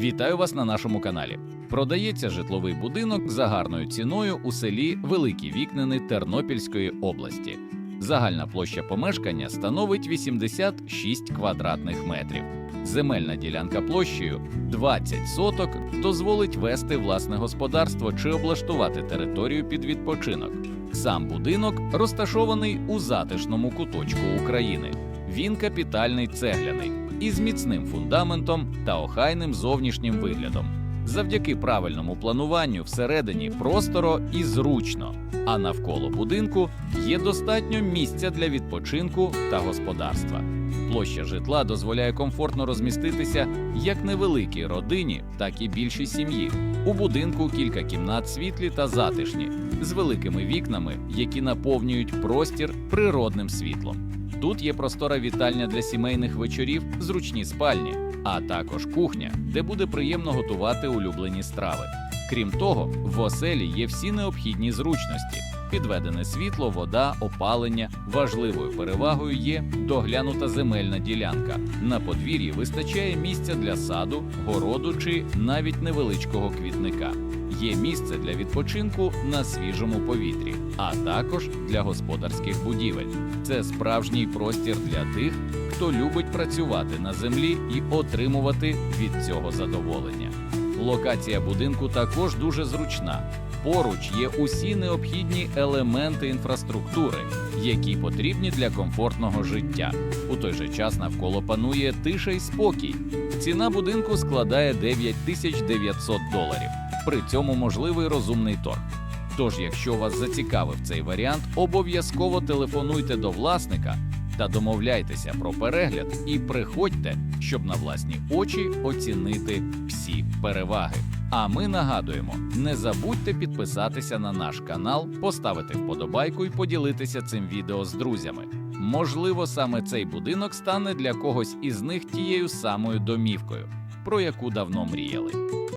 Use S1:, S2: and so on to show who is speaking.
S1: Вітаю вас на нашому каналі. Продається житловий будинок за гарною ціною у селі Великі Вікнини Тернопільської області. Загальна площа помешкання становить 86 квадратних метрів. Земельна ділянка площею 20 соток дозволить вести власне господарство чи облаштувати територію під відпочинок. Сам будинок розташований у затишному куточку України. Він капітальний цегляний із міцним фундаментом та охайним зовнішнім виглядом. Завдяки правильному плануванню всередині просторо і зручно, а навколо будинку є достатньо місця для відпочинку та господарства. Площа житла дозволяє комфортно розміститися як невеликій родині, так і більшій сім'ї. У будинку кілька кімнат світлі та затишні, з великими вікнами, які наповнюють простір природним світлом. Тут є простора вітальня для сімейних вечорів, зручні спальні, а також кухня, де буде приємно готувати улюблені страви. Крім того, в оселі є всі необхідні зручності: підведене світло, вода, опалення. Важливою перевагою є доглянута земельна ділянка. На подвір'ї вистачає місця для саду, городу чи навіть невеличкого квітника. Є місце для відпочинку на свіжому повітрі, а також для господарських будівель. Це справжній простір для тих, хто любить працювати на землі і отримувати від цього задоволення. Локація будинку також дуже зручна. Поруч є усі необхідні елементи інфраструктури, які потрібні для комфортного життя. У той же час навколо панує тиша й спокій. Ціна будинку складає 9900 доларів. При цьому можливий розумний торг. Тож, якщо вас зацікавив цей варіант, обов'язково телефонуйте до власника та домовляйтеся про перегляд і приходьте, щоб на власні очі оцінити всі переваги. А ми нагадуємо: не забудьте підписатися на наш канал, поставити вподобайку і поділитися цим відео з друзями. Можливо, саме цей будинок стане для когось із них тією самою домівкою, про яку давно мріяли.